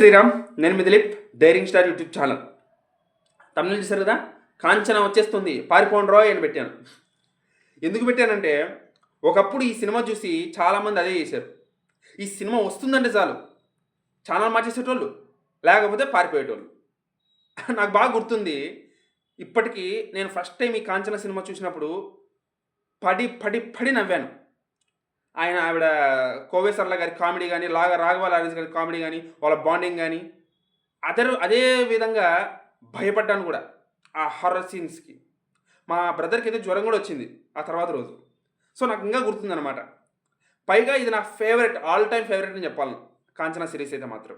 శ్రీరామ్ నేను మీ Dilip daring star YouTube channel. Tamil చూసారు కదా కాంచన వచ్చేస్తుంది పారిపోండి రాయ్ అని పెట్టాను. ఎందుకు పెట్టానంటే ఒకప్పుడు ఈ సినిమా చూసి చాలామంది అదే చేశారు. ఈ సినిమా వస్తుందంటే చాలు. ఛానల్ మార్చేసేటోళ్ళు లేకపోతే పారిపోయేటోళ్ళు. నాకు బాగా గుర్తుంది ఇప్పటికీ నేను ఫస్ట్ టైం ఈ కాంచన సినిమా చూసినప్పుడు పడి పడి పడి నవ్వాను. ఆయన ఆవిడ కోవే సర్ల గారి కామెడీ కానీ లాగా రాఘవ లారెన్స్ గారి కామెడీ కానీ వాళ్ళ బాండింగ్ కానీ అదే అదే విధంగా భయపడ్డాను కూడా ఆ హర్రర్ సీన్స్కి మా బ్రదర్కి అయితే జ్వరం కూడా వచ్చింది ఆ తర్వాత రోజు. సో నాకు ఇంకా గుర్తుందనమాట పైగా ఇది నా ఫేవరెట్ ఆల్ టైమ్ ఫేవరెట్ అని చెప్పాలను కాంచనా సిరీస్ అయితే మాత్రం.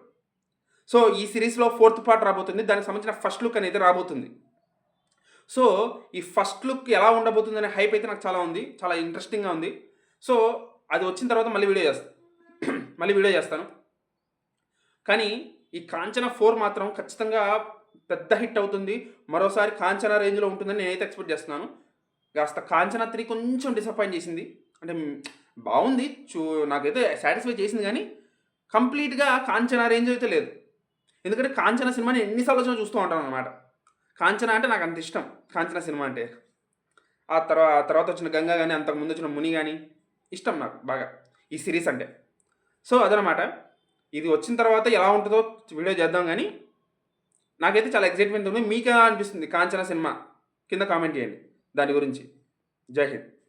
సో ఈ సిరీస్లో ఫోర్త్ పార్ట్ రాబోతుంది. దానికి సంబంధించిన ఫస్ట్ లుక్ అనేది రాబోతుంది. సో ఈ ఫస్ట్ లుక్ ఎలా ఉండబోతుంది అనే హైప్ అయితే నాకు చాలా ఉంది. చాలా ఇంట్రెస్టింగ్గా ఉంది. సో అది వచ్చిన తర్వాత మళ్ళీ వీడియో చేస్తాను మళ్ళీ వీడియో చేస్తాను. కానీ ఈ కాంచన ఫోర్ మాత్రం ఖచ్చితంగా పెద్ద హిట్ అవుతుంది. మరోసారి కాంచన రేంజ్లో ఉంటుందని నేనైతే ఎక్స్పెక్ట్ చేస్తున్నాను. కాస్త కాంచన త్రీ కొంచెం డిసప్పాయింట్ చేసింది. అంటే బాగుంది. చూ నాకైతే సాటిస్ఫై చేసింది కానీ కంప్లీట్గా కాంచన రేంజ్ అయితే లేదు. ఎందుకంటే కాంచన సినిమాని ఎన్నిసార్లు వచ్చినా చూస్తూ ఉంటాను అనమాట కాంచన అంటే నాకు అంత ఇష్టం. కాంచన సినిమా అంటే. ఆ తర్వాత తర్వాత వచ్చిన గంగా కానీ అంతకుముందు వచ్చిన ముని కానీ ఇష్టం నాకు బాగా ఈ సిరీస్ అంటే. సో అదనమాట. ఇది వచ్చిన తర్వాత ఎలా ఉంటుందో వీడియో చేద్దాం కానీ నాకైతే చాలా ఎక్సైట్మెంట్ ఉంది. మీకు ఎలా అనిపిస్తుంది? కాంచన సినిమా కింద కామెంట్ చేయండి. దాని గురించి. జై హింద్.